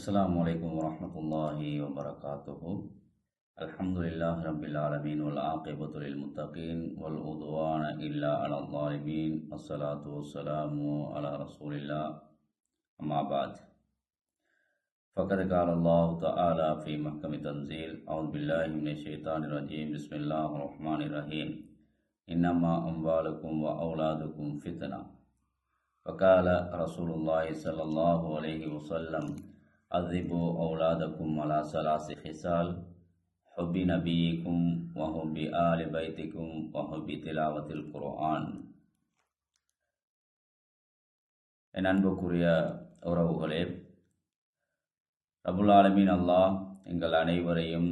السلام عليكم ورحمة الله وبركاته. الحمد لله رب العالمين والعاقبة للمتقين والعدوان إلا على الظالمين. والصلاة والسلام على رسول الله. أما بعد. فقد قال الله تعالى في محكم تنزيل أعوذ بالله من الشيطان الرجيم. بسم الله الرحمن الرحيم. إنما أموالكم وأولادكم فتنة. وقال رسول الله صلى الله عليه وسلم अदब औलादकुम சலாசி खिसाल हब நபீக்கும் वहब ஆலி बैतकुम वहब तिलावतिल குரான் என் அன்புக்குரிய உறவுகளே ரபுல்லாலமின் அல்லாஹ் எங்கள் அனைவரையும்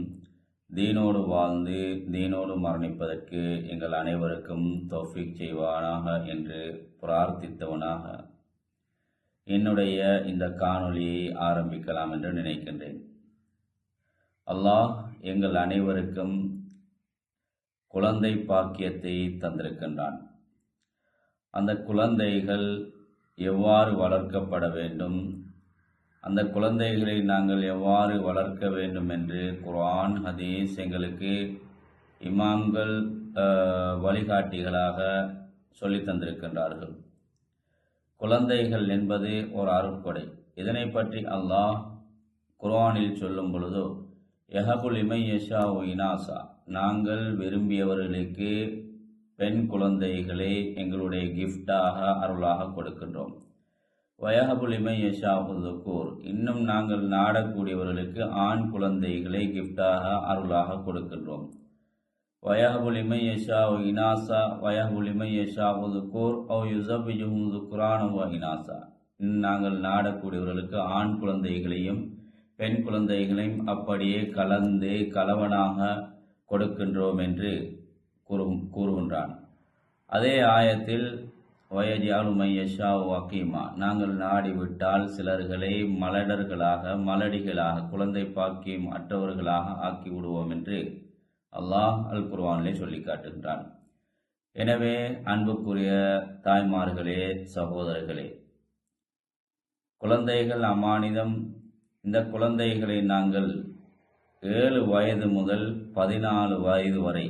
தீனோடு வாழ்ந்து தீனோடு மரணிப்பதற்கு எங்கள் அனைவருக்கும் தௌஃபிக் செய்வானாக என்று பிரார்த்தித்தவனாக என்னுடைய இந்த காணொளியை ஆரம்பிக்கலாம் என்று நினைக்கின்றேன். அல்லாஹ் எங்கள் அனைவருக்கும் குழந்தை பாக்கியத்தை தந்திருக்கின்றான். அந்த குழந்தைகள் எவ்வாறு வளர்க்கப்பட வேண்டும்? அந்த குழந்தைகளை நாங்கள் எவ்வாறு வளர்க்க வேண்டும் என்று குர்ஆன் ஹதீஸ் எங்களுக்கு இமாம்கள் வழிகாட்டிகளாக சொல்லி தந்திருக்கின்றார்கள். குழந்தைகள் என்பது ஒரு அருட்கொடை. இதனை பற்றி அல்லாஹ் குர்ஆனில் சொல்லும் பொழுதோ எஹகுல் இமை யஷா இனாசா. நாங்கள் விரும்பியவர்களுக்கு பெண் குழந்தைகளை எங்களுடைய கிஃப்டாக அருளாக கொடுக்கின்றோம். வயஹபுல் இமை யஷா உதுக்கூர் இன்னும் நாங்கள் நாடக்கூடியவர்களுக்கு ஆண் குழந்தைகளை கிஃப்டாக அருளாக கொடுக்கின்றோம். வயஹபுல் இமை யஷா இனாசா வயஹபுல் இமை யஷா உதுக்கூர் ஓ யுசபிஜும் துக்குரான் வ இனாசா நாங்கள் நாடக்கூடியவர்களுக்கு ஆண் குழந்தைகளையும் பெண் குழந்தைகளையும் அப்படியே கலந்து கலவனாக கொடுக்கின்றோம் என்று கூறு கூறுகின்றான். அதே ஆயத்தில் வயஜாலு மையஷா வக்கீமா நாங்கள் நாடிவிட்டால் சிலர்களை மலடர்களாக மலடிகளாக குழந்தை பாக்கியம் அற்றவர்களாக ஆக்கி விடுவோம் என்று அல்லாஹ் அல் குர்வானிலே சொல்லி காட்டுகின்றான். எனவே அன்புக்குரிய தாய்மார்களே சகோதரர்களே குழந்தைகள் அமானிதம். இந்த குழந்தைகளை நாங்கள் ஏழு வயது முதல் பதினாலு வயது வரை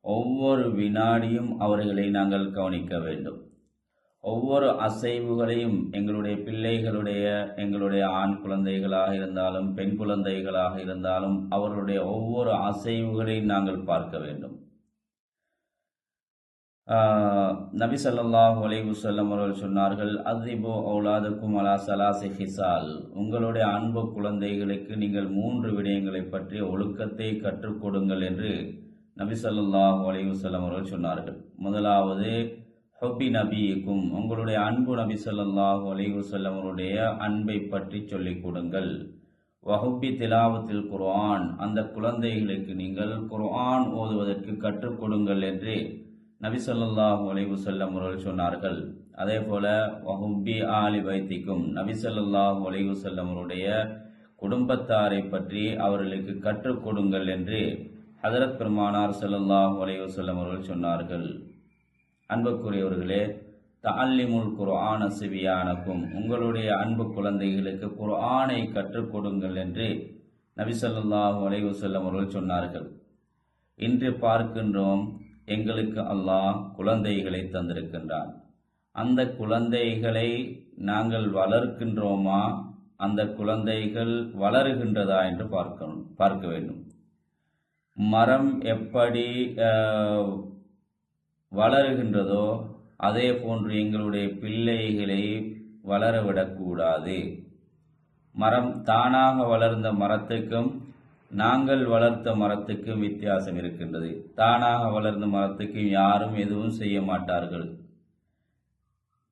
ஒவ்வொரு வினாடியும் அவர்களை நாங்கள் கவனிக்க வேண்டும். ஒவ்வொரு அசைவுகளையும் எங்களுடைய பிள்ளைகளுடைய எங்களுடைய ஆண் குழந்தைகளாக இருந்தாலும் பெண் குழந்தைகளாக இருந்தாலும் அவர்களுடைய ஒவ்வொரு அசைவுகளையும் நாங்கள் பார்க்க வேண்டும். நபி சல்லாஹ் அலைஹி செல்லம் அவர்கள் சொன்னார்கள் அதிபோ அவுலாதுக்கும் அலா சலாசி ஹிசால் உங்களுடைய அன்பு குழந்தைகளுக்கு நீங்கள் மூன்று விடயங்களை பற்றிய ஒழுக்கத்தை கற்றுக் கொடுங்கள் என்று நபி சல்லாஹ் அலைஹி செல்லம் அவர்கள் சொன்னார்கள். முதலாவது ஹொபி நபிக்கும் உங்களுடைய அன்பு நபி ஸல்லல்லாஹு அலைஹி அவருடைய அன்பை பற்றி சொல்லிக் கொடுங்கள். வகுப்பி திலாவத்தில் குர்ஆன் அந்த குழந்தைகளுக்கு நீங்கள் குர்ஆன் ஓதுவதற்கு கற்றுக் கொடுங்கள் என்று நபி ஸல்லல்லாஹு அலைஹி வஸல்லம் அவர்கள் சொன்னார்கள். அதே போல வஹுப்பி ஆலி வைத்திக்கும் நபி ஸல்லல்லாஹு அலைஹி அவருடைய குடும்பத்தாரை பற்றி அவர்களுக்கு கற்றுக் கொடுங்கள் என்று ஹதரத் பெருமானார் ஸல்லல்லாஹு அலைஹி வஸல்லம் அவர்கள் சொன்னார்கள். அன்புக்குரியவர்களே தாலிமுல் குர்ஆன சிவியானக்கும் உங்களுடைய அன்பு குழந்தைகளுக்கு குர்ஆனை கற்றுக் கொடுங்கள் என்று நபிசல்லாஹு அலைவசல்லம் அவர்கள் சொன்னார்கள். இன்று பார்க்கின்றோம் எங்களுக்கு அல்லாஹ் குழந்தைகளை தந்திருக்கின்றான். அந்த குழந்தைகளை நாங்கள் வளர்க்கின்றோமா? அந்த குழந்தைகள் வளருகின்றதா என்று பார்க்கணும் பார்க்க வேண்டும். மரம் எப்படி வளருகின்றதோ அதே போன்று எங்களுடைய பிள்ளைகளை வளரவிடக்கூடாது. மரம் தானாக வளர்ந்த மரத்துக்கும் நாங்கள் வளர்த்த மரத்துக்கும் வித்தியாசம் இருக்கின்றது. தானாக வளர்ந்த மரத்துக்கும் யாரும் எதுவும் செய்ய மாட்டார்கள்.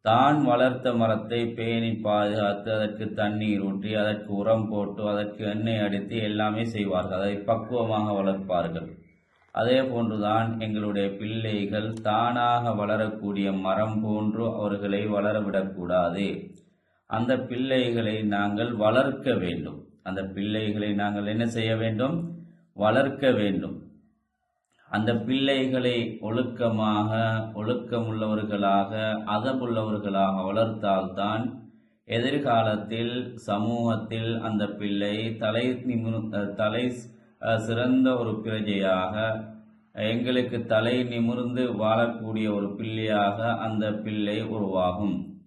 தான் வளர்த்த மரத்தை பேணி பாதுகாத்து அதற்கு தண்ணீர் ஊற்றி அதற்கு உரம் போட்டு அதற்கு எண்ணெய் அடித்து எல்லாமே செய்வார்கள். அதை பக்குவமாக வளர்ப்பார்கள். அதே போன்றுதான் எங்களுடைய பிள்ளைகள் தானாக வளரக்கூடிய மரம் போன்று அவர்களை வளரவிடக்கூடாது. அந்த பிள்ளைகளை நாங்கள் வளர்க்க வேண்டும். அந்த பிள்ளைகளை நாங்கள் என்ன செய்ய வேண்டும்? வளர்க்க வேண்டும். அந்த பிள்ளைகளை ஒழுக்கமாக ஒழுக்கமுள்ளவர்களாக அதமுள்ளவர்களாக வளர்த்தால்தான் எதிர்காலத்தில் சமூகத்தில் அந்த பிள்ளை தலை நிமிரு தலை சிறந்த ஒரு பிரஜையாக எங்களுக்கு தலை நிமிர்ந்து வாழக்கூடிய ஒரு பிள்ளையாக அந்த பிள்ளை உருவாகும்.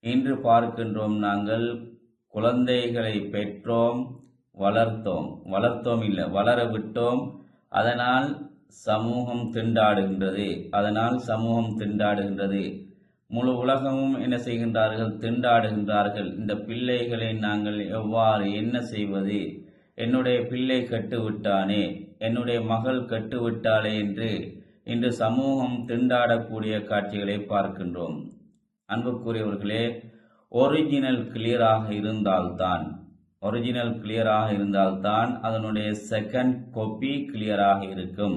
இன்று பார்க்கின்றோம் நாங்கள் குழந்தைகளை பெற்றோம் வளர்த்தோம். வளர்த்தோம் இல்லை வளர விட்டோம். அதனால் சமூகம் திண்டாடுகின்றது. அதனால் சமூகம் திண்டாடுகின்றது. முழு உலகமும் என்ன செய்கின்றார்கள்? திண்டாடுகின்றார்கள். இந்த பிள்ளைகளை நாங்கள் எவ்வாறு என்ன செய்வது? என்னுடைய பிள்ளை கட்டுவிட்டானே என்னுடைய மகள் கட்டுவிட்டாளே என்று இன்று சமூகம் திண்டாடக்கூடிய காட்சிகளை பார்க்கின்றோம். அன்புக்குரியவர்களே ஒரிஜினல் கிளியராக இருந்தால்தான் ஒரிஜினல் கிளியராக இருந்தால்தான் அதனுடைய செகண்ட் கொப்பி கிளியராக இருக்கும்.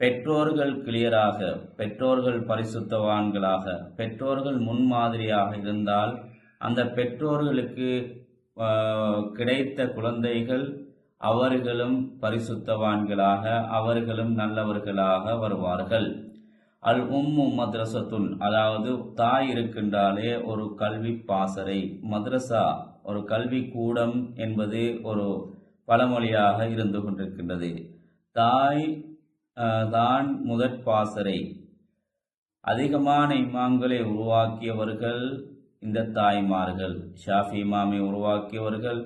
பெற்றோர்கள் கிளியராக பெற்றோர்கள் பரிசுத்தவான்களாக பெற்றோர்கள் முன்மாதிரியாக இருந்தால் அந்த பெற்றோர்களுக்கு கிடைத்த குழந்தைகள் அவர்களும் பரிசுத்தவான்களாக அவர்களும் நல்லவர்களாக வருவார்கள். அல் உம்மு மதரசத்துன் அதாவது தாய் இருக்கின்றாலே ஒரு கல்வி பாசறை. மதரசா ஒரு கல்வி கூடம் என்பது ஒரு பழமொழியாக இருந்து கொண்டிருக்கின்றது. தாய் தான் முதற் பாசறை. அதிகமான இமாம்களை உருவாக்கியவர்கள் இந்த தாய்மார்கள் ஷாஃபி இமாமை உருவாக்கியவர்கள்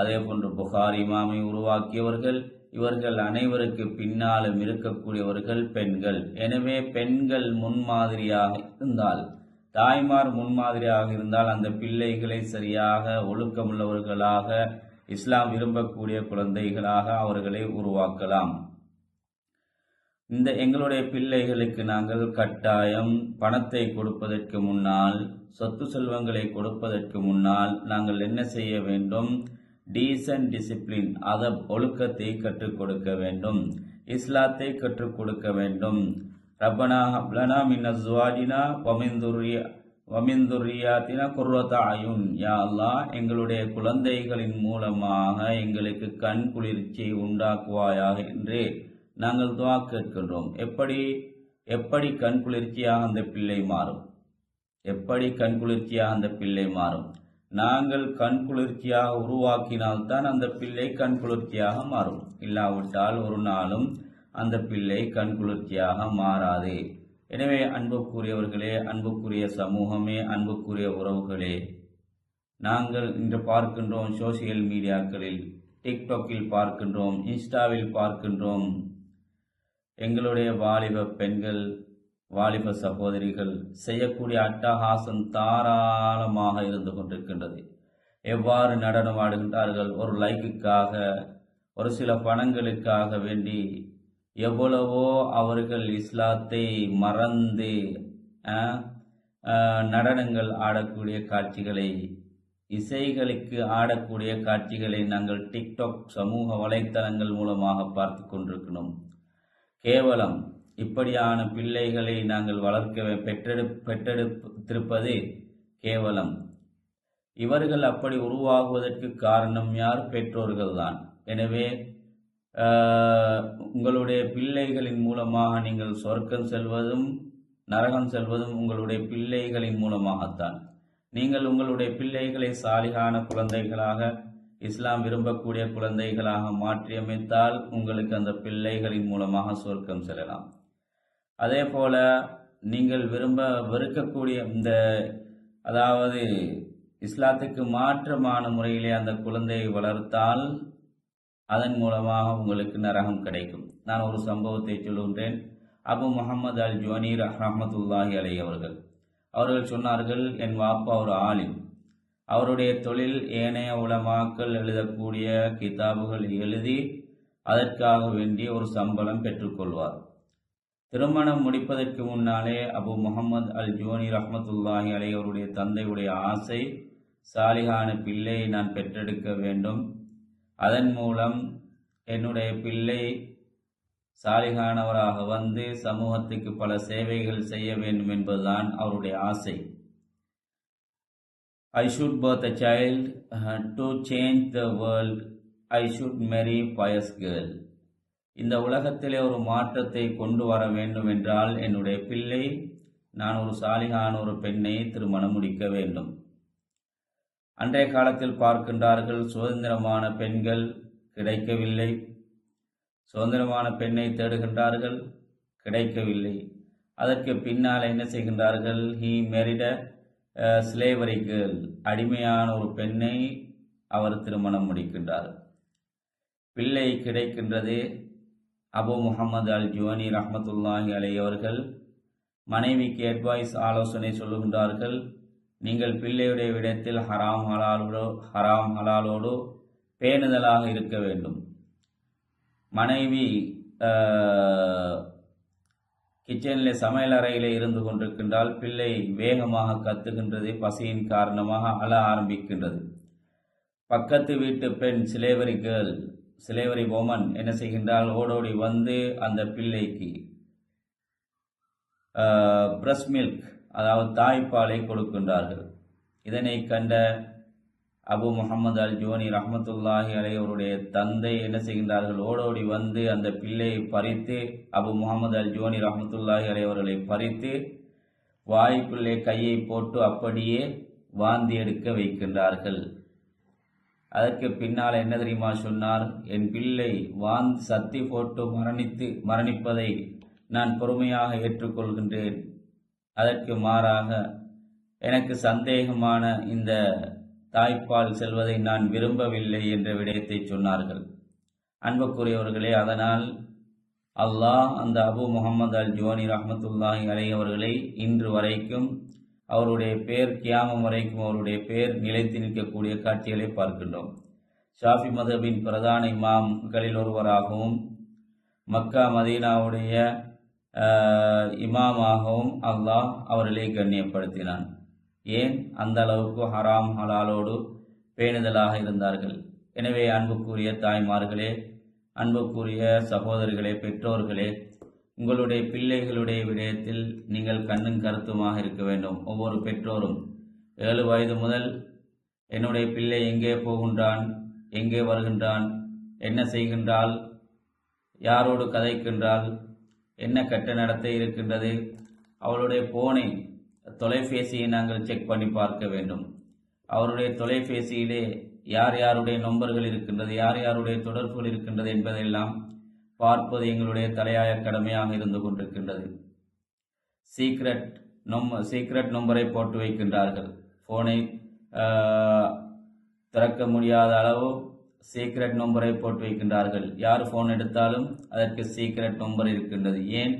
அதே போன்று புகார் இமாமை உருவாக்கியவர்கள் இவர்கள் அனைவருக்கு பின்னாலும் இருக்கக்கூடியவர்கள் பெண்கள். எனவே பெண்கள் முன்மாதிரியாக இருந்தால் தாய்மார் முன்மாதிரியாக இருந்தால் அந்த பிள்ளைகளை சரியாக ஒழுக்கமுள்ளவர்களாக இஸ்லாம் விரும்பக்கூடிய குழந்தைகளாக அவர்களை உருவாக்கலாம். இந்த எங்களுடைய பிள்ளைகளுக்கு நாங்கள் கட்டாயம் பணத்தை கொடுப்பதற்கு முன்னால் சொத்து செல்வங்களை கொடுப்பதற்கு முன்னால் நாங்கள் என்ன செய்ய வேண்டும்? டீசன்ட் டிசிப்ளின் அத ஒழுக்கத்தை கற்றுக் கொடுக்க வேண்டும். இஸ்லாத்தை கற்றுக் கொடுக்க வேண்டும். ரப்பனா ஹப்லனா மின் அஸ்வாஜினா வமிந்துரிய வமிந்துரியாத்தினா குர்ரத யா அல்லா எங்களுடைய குழந்தைகளின் மூலமாக எங்களுக்கு கண் குளிர்ச்சியை உண்டாக்குவாயாக என்று நாங்கள் துவா கேட்கின்றோம். எப்படி எப்படி கண் குளிர்ச்சியாக அந்த பிள்ளை மாறும்? எப்படி கண் குளிர்ச்சியாக அந்த பிள்ளை மாறும்? நாங்கள் கண் குளிர்ச்சியாக உருவாக்கினால்தான் அந்த பிள்ளை கண் குளிர்ச்சியாக மாறும். இல்லாவிட்டால் ஒரு நாளும் அந்த பிள்ளை கண் குளிர்ச்சியாக மாறாது. எனவே அன்புக்குரியவர்களே அன்புக்குரிய சமூகமே அன்புக்குரிய உறவுகளே நாங்கள் இன்று பார்க்கின்றோம் சோசியல் மீடியாக்களில் டிக்டாக்கில் பார்க்கின்றோம் இன்ஸ்டாவில் பார்க்கின்றோம். எங்களுடைய வாலிப பெண்கள் வாலிப சகோதரிகள் செய்யக்கூடிய அட்டகாசம் தாராளமாக இருந்து கொண்டிருக்கின்றது. எவ்வாறு நடனம் ஆடுகின்றார்கள்? ஒரு லைக்குக்காக ஒரு சில பணங்களுக்காக வேண்டி எவ்வளவோ அவர்கள் இஸ்லாத்தை மறந்து நடனங்கள் ஆடக்கூடிய காட்சிகளை இசைகளுக்கு ஆடக்கூடிய காட்சிகளை நாங்கள் டிக்டாக் சமூக வலைத்தளங்கள் மூலமாக பார்த்து கொண்டிருக்கிறோம். கேவலம் இப்படியான பிள்ளைகளை நாங்கள் வளர்க்க பெற்றெடு பெற்றெடுத்திருப்பது கேவலம். இவர்கள் அப்படி உருவாகுவதற்கு காரணம் யார்? பெற்றோர்கள் தான் எனவே உங்களுடைய பிள்ளைகளின் மூலமாக நீங்கள் சொர்க்கம் செல்வதும் நரகம் செல்வதும் உங்களுடைய பிள்ளைகளின் மூலமாகத்தான். நீங்கள் உங்களுடைய பிள்ளைகளை சாலிகான குழந்தைகளாக இஸ்லாம் விரும்பக்கூடிய குழந்தைகளாக மாற்றியமைத்தால் உங்களுக்கு அந்த பிள்ளைகளின் மூலமாக சொர்க்கம் செல்லலாம். அதே போல நீங்கள் விரும்ப வெறுக்கக்கூடிய இந்த அதாவது இஸ்லாத்துக்கு மாற்றமான முறையிலே அந்த குழந்தையை வளர்த்தால் அதன் மூலமாக உங்களுக்கு நரகம் கிடைக்கும். நான் ஒரு சம்பவத்தை சொல்லுகின்றேன். அபு முகமது அல் ஜோனீர் அஹமத்துல்லாஹி அலை அவர்கள். அவர்கள் சொன்னார்கள் என் வாப்பா ஒரு ஆலிம். அவருடைய தொழில் ஏனைய உலமாக்கள் எழுதக்கூடிய கிதாபுகள் எழுதி அதற்காக வேண்டி ஒரு சம்பளம் பெற்றுக்கொள்வார். திருமணம் முடிப்பதற்கு முன்னாலே அபு முகமது அல் ஜோனி ரஹமத்துல்லாஹி அலை அவருடைய தந்தையுடைய ஆசை சாலிகான பிள்ளையை நான் பெற்றெடுக்க வேண்டும். அதன் மூலம் என்னுடைய பிள்ளை சாலிகானவராக வந்து சமூகத்துக்கு பல சேவைகள் செய்ய வேண்டும் என்பதுதான் அவருடைய ஆசை. I should birth a child to change the world I should marry pious girl இந்த உலகத்திலே ஒரு மாற்றத்தை கொண்டு வர வேண்டும் என்றால் என்னுடைய பிள்ளை நான் ஒரு சாலிகான ஒரு பெண்ணை திருமணம் முடிக்க வேண்டும். அன்றைய காலத்தில் பார்க்கின்றார்கள் சுதந்திரமான பெண்கள் கிடைக்கவில்லை. சுதந்திரமான பெண்ணை தேடுகின்றார்கள் கிடைக்கவில்லை. அதற்கு பின்னால் என்ன செய்கின்றார்கள் ஹீ மெரிட ஸ்லேவரி கேர்ள் அடிமையான ஒரு பெண்ணை அவர் திருமணம் முடிக்கின்றார். பிள்ளை கிடைக்கின்றது அபு முகமது அல் ஜுவனி ரஹமத்துல்லாஹி அலை அவர்கள் மனைவிக்கு அட்வைஸ் ஆலோசனை சொல்லுகின்றார்கள். நீங்கள் பிள்ளையுடைய விடத்தில் ஹராம் ஹலாலோடு ஹராம் ஹலாலோடு பேணுதலாக இருக்க வேண்டும். மனைவி கிச்சனில் சமையல் அறையில் இருந்து கொண்டிருக்கின்றால் பிள்ளை வேகமாக கத்துகின்றது பசியின் காரணமாக அழ ஆரம்பிக்கின்றது. பக்கத்து வீட்டு பெண் சிலேவரி கேர்ள் சிலேவரி பொமன் என்ன செய்கின்றால் ஓடோடி வந்து அந்த பிள்ளைக்கு பிரஸ் மில்க் அதாவது தாய்ப்பாலை கொடுக்கின்றார்கள். இதனை கண்ட அபு முகமது அல் ஜோனி ரஹமத்துல்லாஹி அலை அவருடைய தந்தை என்ன செய்கின்றார்கள்? ஓடோடி வந்து அந்த பிள்ளையை பறித்து அபு முகமது அல் ஜோனி ரஹமத்துல்லாஹி அலை அவர்களை பறித்து வாய்க்குள்ளே கையை போட்டு அப்படியே வாந்தி எடுக்க வைக்கின்றார்கள். அதற்கு பின்னால் என்ன தெரியுமா சொன்னார்? என் பிள்ளை வாந்த் சத்தி போட்டு மரணித்து மரணிப்பதை நான் பொறுமையாக ஏற்றுக்கொள்கின்றேன். அதற்கு மாறாக எனக்கு சந்தேகமான இந்த தாய்ப்பால் செல்வதை நான் விரும்பவில்லை என்ற விடயத்தை சொன்னார்கள். அன்புக்குரியவர்களே அதனால் அல்லாஹ் அந்த அபு முகமது அல் ஜோனி ரஹமத்துல்லாஹி அலை அவர்களை இன்று வரைக்கும் அவருடைய பெயர் கியாமம் வரைக்கும் அவருடைய பெயர் நிலைத்து நிற்கக்கூடிய காட்சிகளை பார்க்கின்றோம். ஷாஃபி மதபின் பிரதான இமாம்களில் ஒருவராகவும் மக்கா மதீனாவுடைய இமாமாகவும் அல்லாஹ் அவர்களை கண்ணியப்படுத்தினான். ஏன்? அந்த அளவுக்கு ஹராம் ஹலாலோடு பேணுதலாக இருந்தார்கள். எனவே அன்புக்குரிய தாய்மார்களே அன்புக்குரிய சகோதரிகளே பெற்றோர்களே உங்களுடைய பிள்ளைகளுடைய விடயத்தில் நீங்கள் கண்ணும் கருத்துமாக இருக்க வேண்டும். ஒவ்வொரு பெற்றோரும் ஏழு வயது முதல் என்னுடைய பிள்ளை எங்கே போகின்றான் எங்கே வருகின்றான் என்ன செய்கின்றால் யாரோடு கதைக்கின்றால் என்ன கட்ட நடத்தை இருக்கின்றது அவளுடைய போனை தொலைபேசியை நாங்கள் செக் பண்ணி பார்க்க வேண்டும். அவருடைய தொலைபேசியிலே யார் யாருடைய நம்பர்கள் இருக்கின்றது யார் யாருடைய தொடர்புகள் இருக்கின்றது என்பதெல்லாம் பார்ப்பது எங்களுடைய தலையாய கடமையாக இருந்து கொண்டிருக்கின்றது. சீக்ரெட் நொம் சீக்ரெட் நம்பரை போட்டு வைக்கின்றார்கள். ஃபோனை திறக்க முடியாத அளவு சீக்ரெட் நம்பரை போட்டு வைக்கின்றார்கள். யார் ஃபோன் எடுத்தாலும் அதற்கு சீக்ரெட் நம்பர் இருக்கின்றது. ஏன்?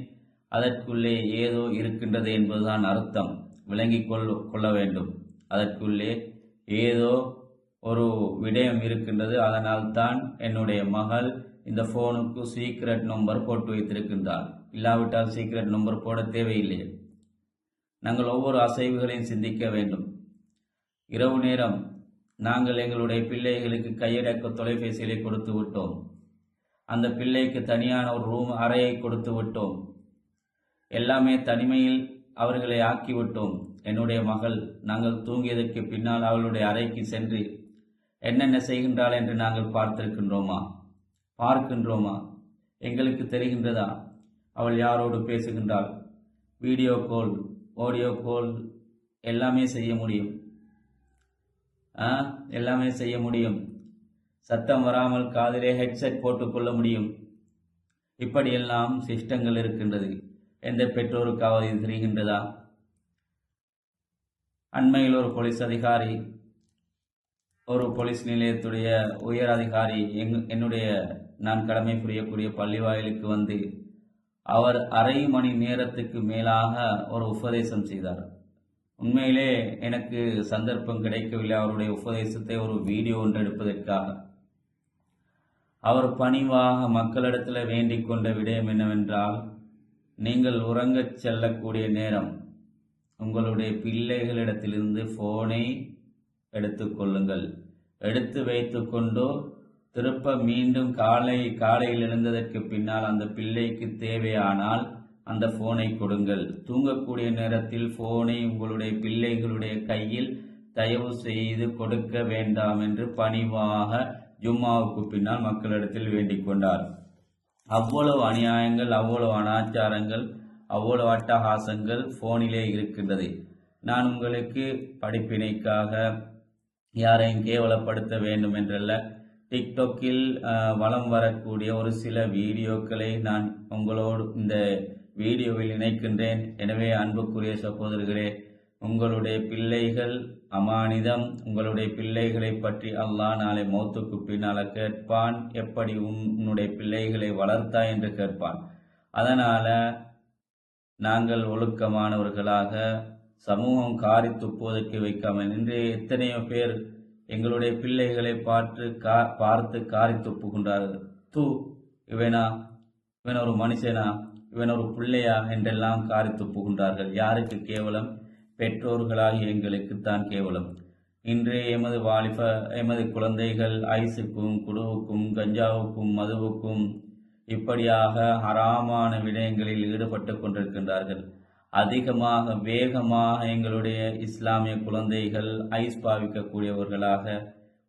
அதற்குள்ளே ஏதோ இருக்கின்றது என்பதுதான் அர்த்தம். விளங்கிக் கொள் கொள்ள வேண்டும். அதற்குள்ளே ஏதோ ஒரு விடயம் இருக்கின்றது. அதனால் தான் என்னுடைய மகள் இந்த ஃபோனுக்கு சீக்ரெட் நம்பர் போட்டு வைத்திருக்கின்றாள். இல்லாவிட்டால் சீக்ரெட் நம்பர் போட தேவையில்லை நாங்கள் ஒவ்வொரு அசைவுகளையும் சிந்திக்க வேண்டும். இரவு நேரம் நாங்கள் எங்களுடைய பிள்ளைகளுக்கு கையடக்க தொலைபேசிகளை கொடுத்து விட்டோம். அந்த பிள்ளைக்கு தனியான ஒரு ரூம் அறையை கொடுத்து விட்டோம். எல்லாமே தனிமையில் அவர்களை ஆக்கிவிட்டோம் என்னுடைய மகள் நாங்கள் தூங்கியதற்கு பின்னால் அவளுடைய அறைக்கு சென்று என்னென்ன செய்கின்றாள் என்று நாங்கள் பார்த்திருக்கின்றோமா? பார்க்கின்றோமா? எங்களுக்கு தெரிகின்றதா? அவள் யாரோடு பேசுகின்றாள்? வீடியோ கால் ஆடியோ கால் எல்லாமே செய்ய முடியும். ஆ எல்லாமே செய்ய முடியும். சத்தம் வராமல் காதிலே ஹெட்செட் போட்டுக்கொள்ள முடியும். இப்படியெல்லாம் சிஸ்டங்கள் இருக்கின்றது. எந்த பெற்றோருக்காவது தெரிகின்றதா? அண்மையில் ஒரு போலீஸ் அதிகாரி ஒரு போலீஸ் நிலையத்துடைய உயர் அதிகாரி எங் என்னுடைய நான் கடமை புரியக்கூடிய பள்ளி வாயிலுக்கு வந்து அவர் அரை மணி நேரத்துக்கு மேலாக ஒரு உபதேசம் செய்தார். உண்மையிலே எனக்கு சந்தர்ப்பம் கிடைக்கவில்லை. அவருடைய உபதேசத்தை ஒரு வீடியோ ஒன்று எடுப்பதற்காக. அவர் பணிவாக மக்களிடத்தில் வேண்டிக் கொண்ட விடயம் என்னவென்றால் நீங்கள் உறங்கச் செல்லக்கூடிய நேரம் உங்களுடைய பிள்ளைகளிடத்திலிருந்து ஃபோனை எடுத்துக்கொள்ளுங்கள். எடுத்து வைத்துக்கொண்டோ திருப்ப மீண்டும் காலை காலையில் எழுந்ததற்கு பின்னால் அந்த பிள்ளைக்கு தேவையானால் அந்த ஃபோனை கொடுங்கள். தூங்கக்கூடிய நேரத்தில் ஃபோனை உங்களுடைய பிள்ளைகளுடைய கையில் தயவு செய்து கொடுக்க வேண்டாம் என்று பணிவாக ஜும்மாவுக்கு பின்னால் மக்களிடத்தில் வேண்டிக் கொண்டார். அவ்வளவு அநியாயங்கள் அவ்வளவு அனாச்சாரங்கள் அவ்வளவு அட்டகாசங்கள் ஃபோனிலே இருக்கின்றது. நான் உங்களுக்கு படிப்பினைக்காக யாரையும் கேவலப்படுத்த வேண்டும் என்றல்ல டிக்டாக்கில் வளம் வலம் வரக்கூடிய ஒரு சில வீடியோக்களை நான் உங்களோடு இந்த வீடியோவில் இணைக்கின்றேன். எனவே அன்புக்குரிய சகோதரர்களே உங்களுடைய பிள்ளைகள் அமானிதம் உங்களுடைய பிள்ளைகளை பற்றி அல்லாஹ் நாளை மௌத்துக்கு பின்னால கேட்பான். எப்படி உன்னுடைய பிள்ளைகளை வளர்த்தாய் என்று கேட்பான். அதனால் நாங்கள் ஒழுக்கமானவர்களாக சமூகம் காரி துப்புவதற்கு வைக்காமல் இன்று எத்தனையோ பேர் எங்களுடைய பிள்ளைகளை பார்த்து கா பார்த்து காரி துப்புகின்றார்கள். தூ இவனா இவன் ஒரு மனுஷனா இவன் ஒரு பிள்ளையா என்றெல்லாம் காரி துப்புகின்றார்கள். யாருக்கு கேவலம்? பெற்றோர்களாகிய எங்களுக்குத்தான் கேவலம். இன்று எமது வாலிப எமது குழந்தைகள் ஐஸுக்கும் குடுவுக்கும் கஞ்சாவுக்கும் மதுவுக்கும் இப்படியாக அறாமான விடயங்களில் ஈடுபட்டு கொண்டிருக்கின்றார்கள். அதிகமாக வேகமாக எங்களுடைய இஸ்லாமிய குழந்தைகள் ஐஸ் பாவிக்கக்கூடியவர்களாக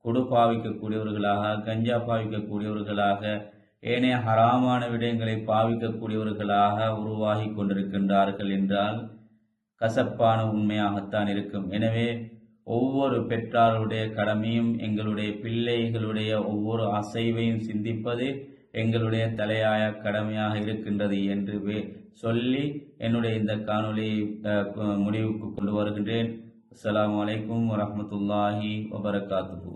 குடு பாவிக்கக்கூடியவர்களாக கஞ்சா பாவிக்கக்கூடியவர்களாக ஏனைய ஹராமான விடயங்களை பாவிக்கக்கூடியவர்களாக உருவாகி கொண்டிருக்கின்றார்கள் என்றால் கசப்பான உண்மையாகத்தான் இருக்கும். எனவே ஒவ்வொரு பெற்றாருடைய கடமையும் எங்களுடைய பிள்ளைகளுடைய ஒவ்வொரு அசைவையும் சிந்திப்பது எங்களுடைய தலையாய கடமையாக இருக்கின்றது என்று சொல்லி என்னுடைய இந்த காணொளியை முடிவுக்கு கொண்டு வருகின்றேன். அஸ்லாம் வலைக்கம் வரமத்துல்லாஹி வபரகாத்து